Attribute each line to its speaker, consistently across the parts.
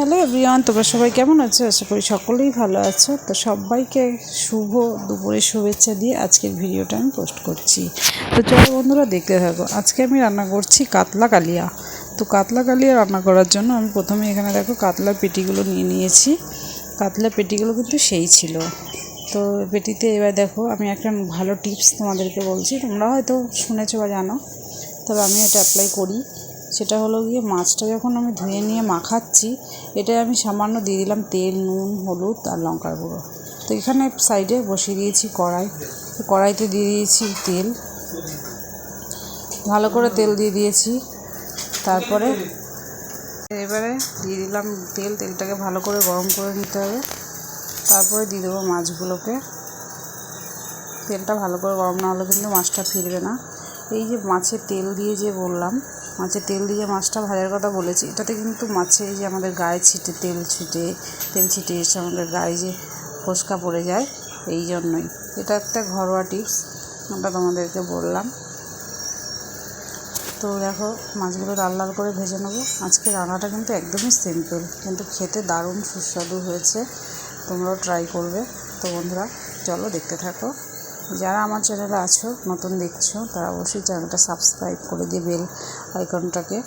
Speaker 1: Hello everyone, তোমরা সবাই কেমন আছো? আশা করি সকলেই ভালো আছো। তো সবাইকে শুভ দুপুরের শুভেচ্ছা দিয়ে আজকের ভিডিওটা আমি পোস্ট করছি। তো চলো বন্ধুরা, দেখতে থাকো। আজকে আমি রান্না করছি কাতলা কালিয়া। তো কাতলা কালিয়া রান্না করার জন্য আমি প্রথমে এখানে দেখো কাতলার পেটিগুলো নিয়ে নিয়েছি। কাতলা পেটিগুলো কিন্তু সেই ছিল। তো পেটিতে এবার দেখো, আমি একটা ভালো টিপস তোমাদেরকে বলছি। তোমরা হয়তো শুনেছো বা জানো, তবে আমি এটা অ্যাপ্লাই করি। সেটা হলো গিয়ে মাছটা যখন আমি ধুয়ে নিয়ে মাখাচ্ছি এটায় আমি সামান্য দিয়ে দিলাম তেল, নুন, হলুদ আর লঙ্কার গুঁড়ো। তো এখানে সাইডে বসিয়ে দিয়েছি কড়াই। তো কড়াইতে দিয়ে দিয়েছি তেল। ভালো করে তেল দিয়ে দিয়েছি। তারপরে এবারে দিয়ে দিলাম তেল। তেলটাকে ভালো করে গরম করে নিতে হবে। তারপরে দিয়ে দেবো মাছগুলোকে। তেলটা ভালো করে গরম না হলে কিন্তু মাছটা ফিরবে না। এই যে মাছের তেল দিয়ে যে বললাম মাছের তেল দিয়ে মাছটা ভাজার কথা বলেছি, এটাতে কিন্তু মাছে যে আমাদের গায়ে ছিটে, তেল ছিটে তেল ছিটে এসে আমাদের গায়ে যে ফোসকা পড়ে যায়, এই জন্যই। এটা একটা ঘরোয়া টিপস আমরা তোমাদেরকে বললাম। তো দেখো, মাছগুলো লাল লাল করে ভেজে নেব। আজকে রান্নাটা কিন্তু একদমই সিম্পল কিন্তু খেতে দারুণ সুস্বাদু হয়েছে। তোমরাও ট্রাই করবে। তো বন্ধুরা, চলো দেখতে থাকো। যারা আমার চ্যানেলে আছো, নতুন দেখছ, তারা অবশ্যই চ্যানেলটা সাবস্ক্রাইব করে দিয়ে বেল আইকনটাকে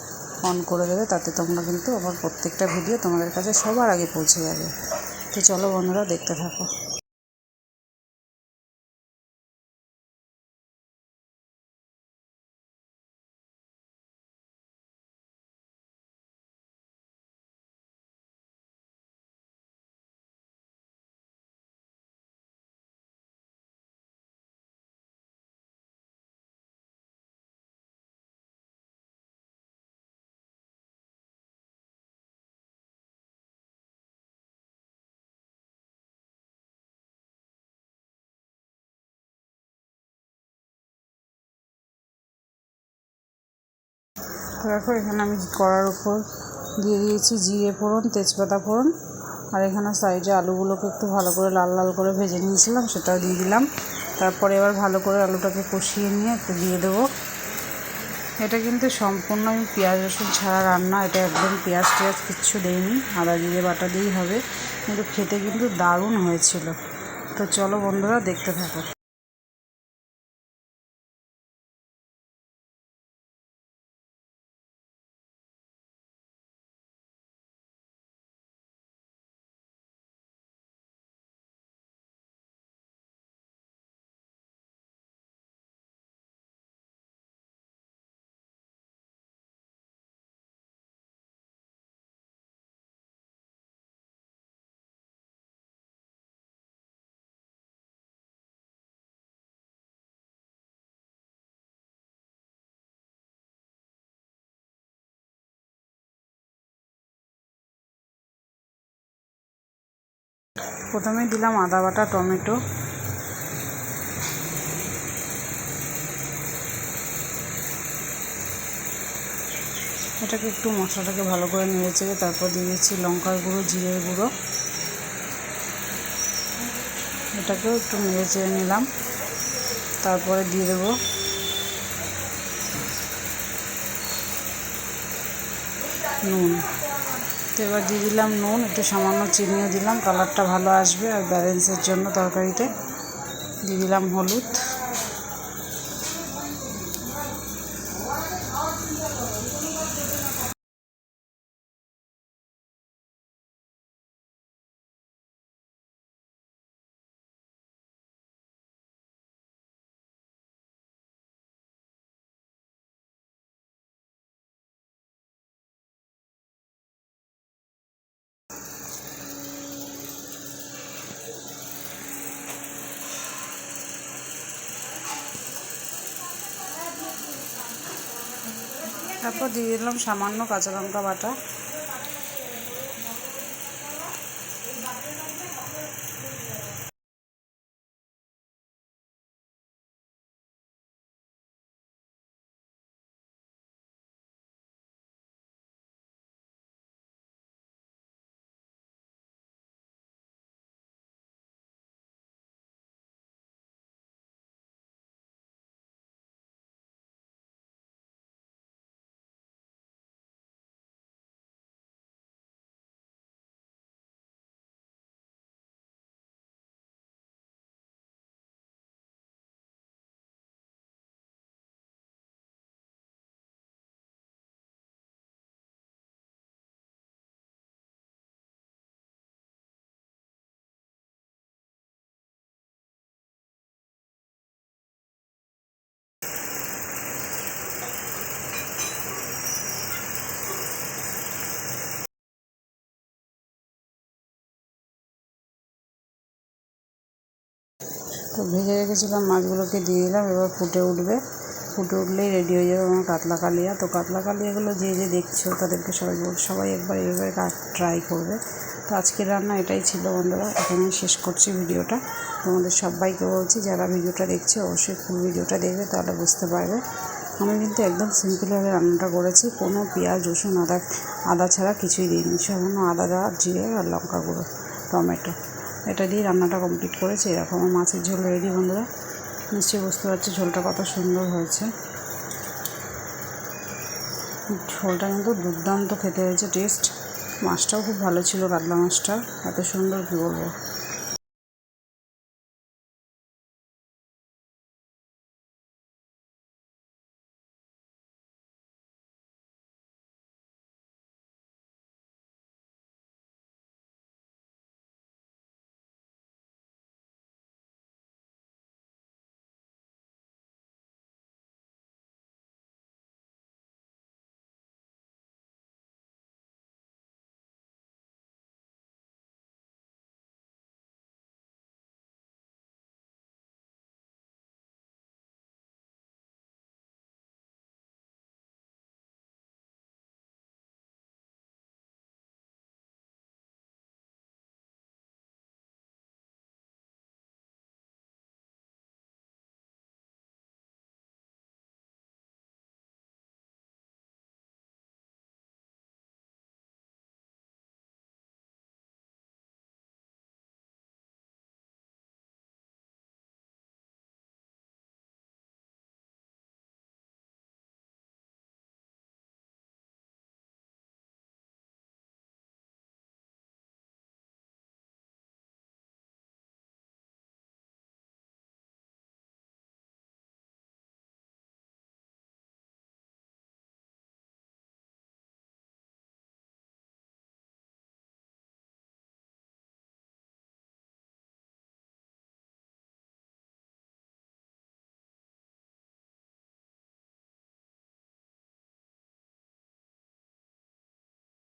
Speaker 1: অন করে দেবে, তাতে তোমরা কিন্তু আমার প্রত্যেকটা ভিডিও তোমাদের কাছে সবার আগে পৌঁছে যাবে। তো চলো বন্ধুরা, দেখতে থাকো। দেখো এখানে আমি কড়ার উপর দিয়ে দিয়েছি জিরে ফোড়ন, তেজপাতা ফোড়ন। আর এখানে সাইডে আলুগুলোকে একটু ভালো করে লাল লাল করে ভেজে নিয়েছিলাম, সেটাও দিয়ে দিলাম। তারপরে এবার ভালো করে আলুটাকে কষিয়ে নিয়ে একটু দিয়ে দেবো। এটা কিন্তু সম্পূর্ণ আমি পেঁয়াজ, রসুন ছাড়া রান্না, এটা একদম পেঁয়াজ টেয়াজ কিচ্ছু দেয়নি আদা জিরে বাটা দিয়েই হবে। কিন্তু খেতে কিন্তু দারুণ হয়েছিল। তো চলো বন্ধুরা, দেখতে থাকো। প্রথমে দিলাম আদা বাটা, টমেটো। এটাকে একটু মশলাটাকে ভালো করে নেড়ে চেড়ে তারপর দিয়েছি লঙ্কার গুঁড়ো, জিরের গুঁড়ো। এটাকেও একটু নেড়ে চেড়ে নিলাম। তারপরে দিয়ে দেবো নুন। তো এবার দিয়ে দিলাম নুন, একটু সামান্য চিনিও দিলাম, কালারটা ভালো আসবে আর ব্যালেন্সের জন্য তরকারিতে। দিয়ে দিলাম হলুদ। তারপর দিয়ে দিলাম সামান্য কাঁচা লঙ্কা বাটা। তো ভেজে রেখেছিলাম, মাছগুলোকে দিয়ে দিলাম এবার ফুটে উঠবে। ফুটে উঠলেই রেডি হয়ে যাবে আমার কাতলা কালিয়া। তো কাতলা কালিয়াগুলো যে যে দেখছ তাদেরকে সবাই বল, সবাই একবার এইভাবে ট্রাই করবে। তো আজকের রান্না এটাই ছিল বন্ধুরা এখানে শেষ করছি ভিডিওটা। তোমাদের সবাইকে বলছি, যারা ভিডিওটা দেখছে অবশ্যই ফুল ভিডিওটা দেখবে, তাহলে বুঝতে পারবে। আমি কিন্তু একদম সিম্পলভাবে রান্নাটা করেছি, কোনো পেঁয়াজ, রসুন, আদা আদা ছাড়া কিছুই দিইনি। সামান্য আদা, জিরে আর লঙ্কা গুঁড়ো টমেটো। এটা দিয়ে রান্নাটা কমপ্লিট করেছি। এরকম আমার মাছের ঝোল রেডি বন্ধুরা। নিশ্চয়ই বুঝতে পারছি ঝোলটা কত সুন্দর হয়েছে। ঝোলটা কিন্তু দুর্দান্ত খেতে হয়েছে টেস্ট মাছটাও খুব ভালো ছিল, কাতলা মাছটা। এত সুন্দর কী বলব?